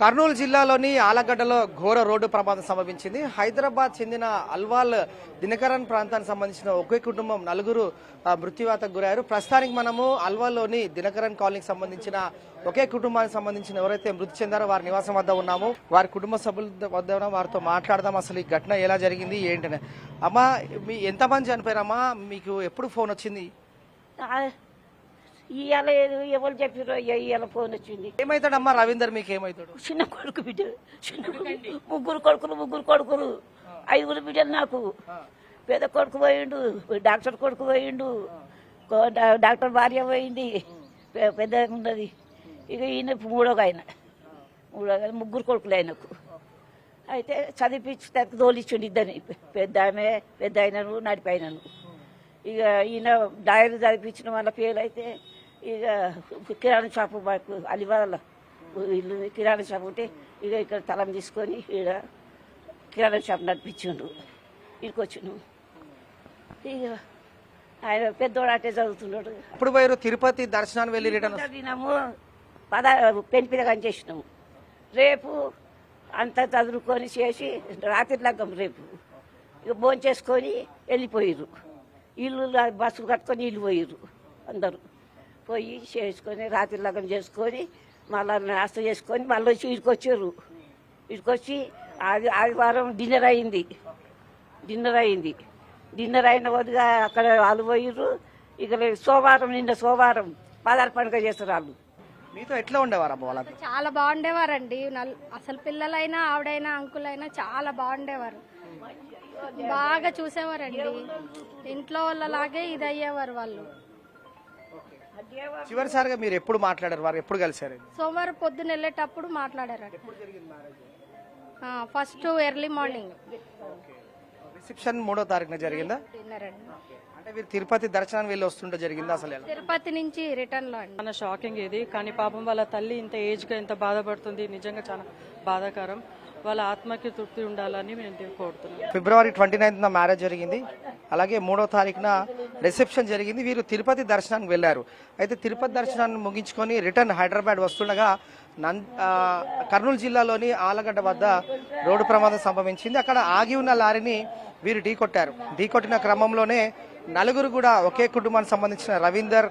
కర్నూలు జిల్లాలోని ఆలగడ్డలో ఘోర రోడ్డు ప్రమాదం సంభవించింది. హైదరాబాద్ చెందిన అల్వాల్ దినకరన్ ప్రాంతానికి సంబంధించిన ఒకే కుటుంబం నలుగురు మృత్యువాతకు గురయ్యారు. ప్రస్తుతానికి మనము అల్వాల్లోని దినకరన్ కాలనీకి సంబంధించిన ఒకే కుటుంబానికి సంబంధించిన ఎవరైతే మృతి చెందారో వారి నివాసం వద్ద ఉన్నాము. వారి కుటుంబ సభ్యుల వద్ద వారితో మాట్లాడదాం. అసలు ఈ ఘటన ఎలా జరిగింది? ఏంటని. అమ్మా మీ ఎంతమంది చనిపోయారమ్మా? మీకు ఎప్పుడు ఫోన్ వచ్చింది? ఇవాళ ఎవరు చెప్పారో ఇవాళ ఫోన్ వచ్చింది. ఏమవుతాడమ్మా రవీందర్ మీకు ఏమవుతాడు చిన్న కొడుకు బిడ్డ చిన్న కొడుకు ముగ్గురు కొడుకులు ముగ్గురు కొడుకులు. ఐదుగురు బిడ్డలు నాకు. పెద్ద కొడుకు పోయిండు డాక్టర్ కొడుకు పోయిండు డాక్టర్ భార్య పోయింది. పెద్ద ఉన్నది. ఇక ఈయన మూడోగా ఆయన. మూడోగా ముగ్గురు కొడుకులు ఆయనకు. అయితే చదివించి తోలిచ్చిండు ఇద్దరిని. పెద్ద ఆమె పెద్ద అయినను నడిపోయినను ఇక ఈయన డైరీ చదివించిన వాళ్ళ పేరు అయితే ఇక కిరాణా షాపు మాకు అలివాళ్ళ ఇల్లు కిరాణా షాప్ ఉంటే ఇక ఇక్కడ తలం తీసుకొని ఇక్కడ కిరాణా షాప్ నడిపించిండు ఇక్కడికి వచ్చినాం ఇక ఆయన పెద్దోడు అట్టే చదువుతున్నాడు. ఇప్పుడు పోయారు తిరుపతి దర్శనానికి వెళ్ళి రిటర్న్ చదివినాము పద పిల్లగా చేసినాము. రేపు అంతా చదువుకొని చేసి రాత్రి లగ్గం రేపు. ఇక భోంచేసుకొని వెళ్ళిపోయారు ఇల్లు బస్సులు కట్టుకొని ఇల్లు పోయారు అందరూ. పోయి చేసుకొని రాత్రి లగ్గం చేసుకొని మళ్ళీ నాస్త చేసుకొని మళ్ళీ వచ్చి ఇక్కడికి వచ్చి ఆది ఆదివారం డిన్నర్ అయింది. డిన్నర్ అయింది. డిన్నర్ అయిన వదిగా అక్కడ వాళ్ళు పోయిర్రు. ఇక సోమవారం నిన్న సోమవారం పదార్ పండుగ చేస్తారు వాళ్ళు. మీతో ఎట్లా ఉండేవారు వాళ్ళతో? చాలా బాగుండేవారండి. నల్- అసలు పిల్లలైనా ఆవిడైనా అంకులైనా చాలా బాగుండేవారు. బాగా చూసేవారండి. ఇంట్లో వాళ్ళలాగే ఇది అయ్యేవారు వాళ్ళు. చివరిసారిగా మీరు ఎప్పుడు మాట్లాడారు? వారు ఎప్పుడు కలిసారు సోమవారం పొద్దున్న వెళ్ళేటప్పుడు మాట్లాడారట ఫస్ట్ ఎర్లీ మార్నింగ్ రిసెప్షన్ మూడో తారీఖున జరిగిందా? అంటే మీరు తిరుపతి దర్శనానికి వెళ్ళి వస్తుంటే జరిగిందా అసలు తిరుపతి నుంచి రిటర్న్లో అండి. చాలా షాకింగ్ ఇది. కానీ పాపం వాళ్ళ తల్లి ఇంత ఏజ్గా ఎంత బాధపడుతుంది. నిజంగా చాలా బాధాకరం. వాళ్ళ ఆత్మకి తృప్తి ఉండాలని మేము కోరుతున్నాం. ఫిబ్రవరి ట్వంటీ నైన్త్న మ్యారేజ్ జరిగింది. అలాగే మూడో తారీఖున రిసెప్షన్ జరిగింది. వీరు తిరుపతి దర్శనానికి వెళ్ళారు. అయితే తిరుపతి దర్శనాన్ని ముగించుకొని రిటర్న్ హైదరాబాద్ వస్తుండగా నం కర్నూలు జిల్లాలోని ఆలగడ్డ వద్ద రోడ్డు ప్రమాదం సంభవించింది. అక్కడ ఆగి ఉన్న లారీని వీరు ఢీకొట్టారు ఢీకొట్టిన క్రమంలోనే నలుగురు కూడా ఒకే కుటుంబానికి సంబంధించిన రవీందర్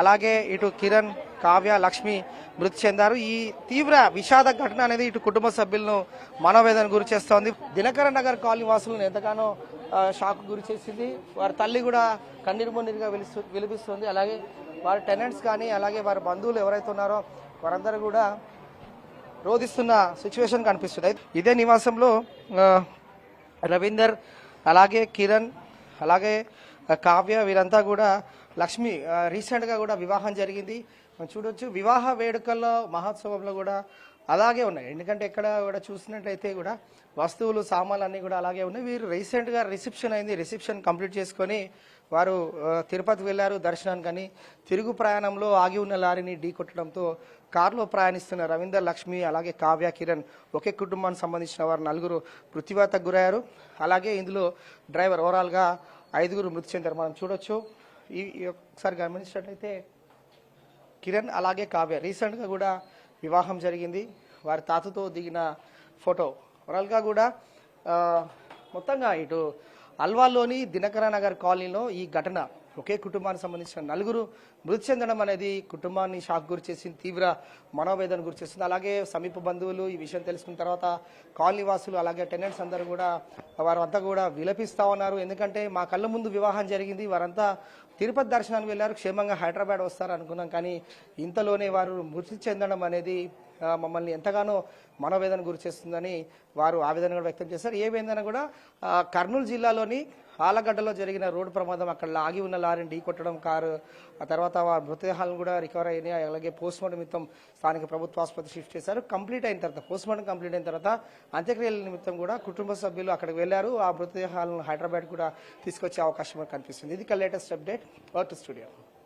అలాగే ఇటు కిరణ్ కావ్య లక్ష్మి మృతి చెందారు. ఈ తీవ్ర విషాద ఘటన అనేది ఇటు కుటుంబ సభ్యులను మనోవేదన గురి చేస్తోంది. దినకర నగర్ కాలనీ వాసులను ఎంతగానో షాక్ గురి చేసింది. వారి తల్లి కూడా కన్నీరు మున్నీరుగా విలిపిస్తుంది. అలాగే వారి టెనెంట్స్ కానీ అలాగే వారి బంధువులు ఎవరైతే ఉన్నారో వారందరూ కూడా రోధిస్తున్న సిచ్యువేషన్ కనిపిస్తుంది. ఇదే నివాసంలో రవీందర్ అలాగే కిరణ్ అలాగే కావ్య వీరంతా కూడా లక్ష్మి రీసెంట్గా కూడా వివాహం జరిగింది. మనం చూడొచ్చు వివాహ వేడుకల్లో మహోత్సవంలో కూడా అలాగే ఉన్నాయి. ఎందుకంటే ఎక్కడ కూడా చూసినట్లయితే కూడా వస్తువులు సామాన్లు అన్నీ కూడా అలాగే ఉన్నాయి. వీరు రీసెంట్గా రిసెప్షన్ అయింది. రిసెప్షన్ కంప్లీట్ చేసుకొని వారు తిరుపతి వెళ్ళారు దర్శనానికి కానీ తిరుగు ప్రయాణంలో ఆగి ఉన్న లారీని ఢీ కొట్టడంతో కారులో ప్రయాణిస్తున్న రవీందర్ లక్ష్మి అలాగే కావ్య కిరణ్ ఒకే కుటుంబానికి సంబంధించిన వారు నలుగురు మృత్యువాతకు గురయ్యారు. అలాగే ఇందులో డ్రైవర్ ఓవరాల్గా ఐదుగురు మృతి చెందారు. మనం చూడొచ్చు. ఈ ఒకసారి గమనించినట్లయితే కిరణ్ అలాగే కావ్య. రీసెంట్గా కూడా వివాహం జరిగింది. వారి తాతతో దిగిన ఫోటో. ఓవరాల్గా కూడా మొత్తంగా ఇటు అల్వాల్లోని దినకర నగర్ కాలనీలో ఈ ఘటన ఒకే కుటుంబానికి సంబంధించిన నలుగురు మృతి చెందడం అనేది కుటుంబాన్ని షాక్ గురి చేసింది తీవ్ర మనోవేదన గురి చేస్తుంది. అలాగే సమీప బంధువులు ఈ విషయం తెలుసుకున్న తర్వాత కాలనీవాసులు అలాగే టెనెంట్స్ అందరూ కూడా వారంతా కూడా విలపిస్తా ఉన్నారు. ఎందుకంటే మా కళ్ళ ముందు వివాహం జరిగింది. వారంతా తిరుపతి దర్శనానికి వెళ్ళారు. క్షేమంగా హైదరాబాద్ వస్తారు అనుకున్నాం కానీ ఇంతలోనే వారు మృతి చెందడం అనేది మమ్మల్ని ఎంతగానో మనోవేదన గురి చేస్తుందని వారు ఆవేదన కూడా వ్యక్తం చేశారు. ఏమైందని కూడా కర్నూలు జిల్లాలోని ఆలగడ్డలో జరిగిన రోడ్డు ప్రమాదం అక్కడ ఆగి ఉన్న లారీని ఢీ కొట్టడం కారు ఆ తర్వాత వారి మృతదేహాలను కూడా రికవర్ అయినాయి. అలాగే పోస్ట్ మార్టం నిమిత్తం స్థానిక ప్రభుత్వ ఆసుపత్రి షిఫ్ట్ చేశారు. కంప్లీట్ అయిన తర్వాత పోస్ట్ మార్టం కంప్లీట్ అయిన తర్వాత అంత్యక్రియల నిమిత్తం కూడా కుటుంబ సభ్యులు అక్కడికి వెళ్ళారు. ఆ మృతదేహాలను హైదరాబాద్ కూడా తీసుకొచ్చే అవకాశం కనిపిస్తుంది. ఇది లేటెస్ట్ అప్డేట్. Work studio